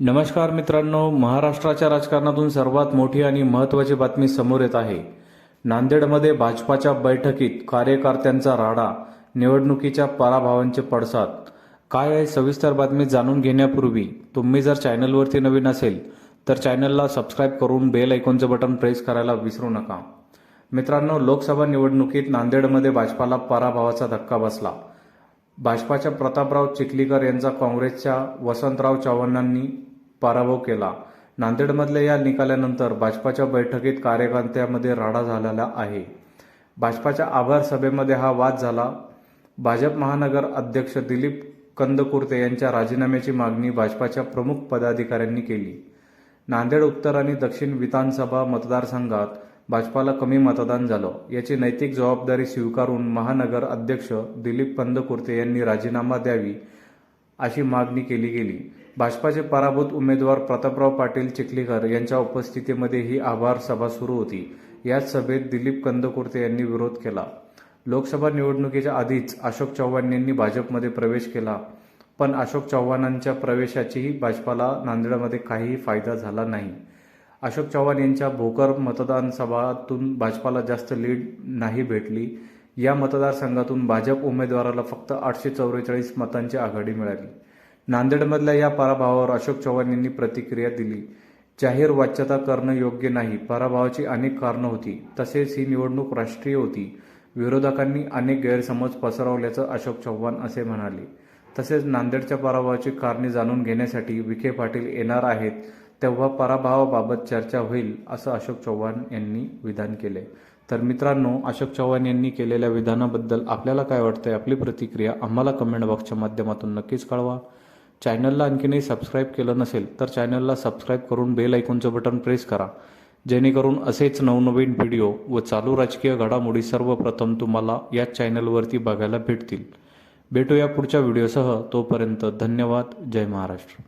नमस्कार मित्रांनो महाराष्ट्राच्या राजकारणातून सर्वात मोठी आणि महत्त्वाची बातमी समोर येत आहे. नांदेडमध्ये भाजपाच्या बैठकीत कार्यकर्त्यांचा राडा निवडणुकीच्या पराभवांचे पडसाद. काय आहे सविस्तर बातमी जाणून घेण्यापूर्वी तुम्ही जर चॅनलवरती नवीन असेल तर चॅनलला सबस्क्राईब करून बेल ऐकॉनचं बटन प्रेस करायला विसरू नका. मित्रांनो लोकसभा निवडणुकीत नांदेडमध्ये भाजपाला पराभवाचा धक्का बसला. भाजपाच्या प्रतापराव चिखलीकर यांचा काँग्रेसच्या वसंतराव चव्हाणांनी पराभव केला. नांदेडमधल्या या निकालानंतर भाजपाच्या बैठकीत कार्यकर्त्यामध्ये राडा झालेला आहे. भाजपाच्या आभार सभेमध्ये हा वाद झाला. भाजप महानगर अध्यक्ष दिलीप कंदकुर्ते यांच्या राजीनाम्याची मागणी भाजपाच्या प्रमुख पदाधिकाऱ्यांनी केली. नांदेड उत्तर आणि दक्षिण विधानसभा मतदारसंघात भाजपाला कमी मतदान झालं. याची नैतिक जबाबदारी स्वीकारून महानगर अध्यक्ष दिलीप कंदकुर्ते यांनी राजीनामा द्यावी अशी मागणी केली गेली. भाजपाचे पराभूत उमेदवार प्रतापराव पाटील चिखलीकर यांच्या उपस्थितीमध्ये ही आभार सभा सुरू होती. याच सभेत दिलीप कंदकुर्ते यांनी विरोध केला. लोकसभा निवडणुकीच्या आधीच अशोक चव्हाण यांनी भाजपमध्ये प्रवेश केला. पण अशोक चव्हाणांच्या प्रवेशाचीही भाजपाला नांदेडमध्ये काहीही फायदा झाला नाही. अशोक चव्हाण यांच्या भोकर मतदानसभातून भाजपाला जास्त लीड नाही भेटली. या मतदारसंघातून भाजप उमेदवाराला फक्त आठशे चौवेचाळीस मतांची आघाडी मिळाली. नांदेडमधल्या या पराभवावर अशोक चव्हाण यांनी प्रतिक्रिया दिली. जाहीर वाच्यता करणं योग्य नाही. पराभवाची अनेक कारणं होती. तसेच ही निवडणूक राष्ट्रीय होती. विरोधकांनी अनेक गैरसमज पसरवल्याचं अशोक चव्हाण असे म्हणाले. तसेच नांदेडच्या पराभवाची कारणे जाणून घेण्यासाठी विखे पाटील येणार आहेत तेव्हा पराभवाबाबत चर्चा होईल असं अशोक चव्हाण यांनी विधान केले. तर मित्रांनो अशोक चव्हाण यांनी केलेल्या विधानाबद्दल आपल्याला काय वाटतंय? आपली प्रतिक्रिया आम्हाला कमेंट बॉक्सच्या माध्यमातून नक्कीच कळवा. चॅनलला आणखीनही सबस्क्राईब केलं नसेल तर चॅनलला सबस्क्राईब करून बेल ऐकूनचं बटन प्रेस करा. जेणेकरून असेच नवनवीन व्हिडिओ व चालू राजकीय घडामोडी सर्वप्रथम तुम्हाला याच चॅनलवरती बघायला भेटतील. भेटूया पुढच्या व्हिडिओसह तोपर्यंत धन्यवाद. जय महाराष्ट्र.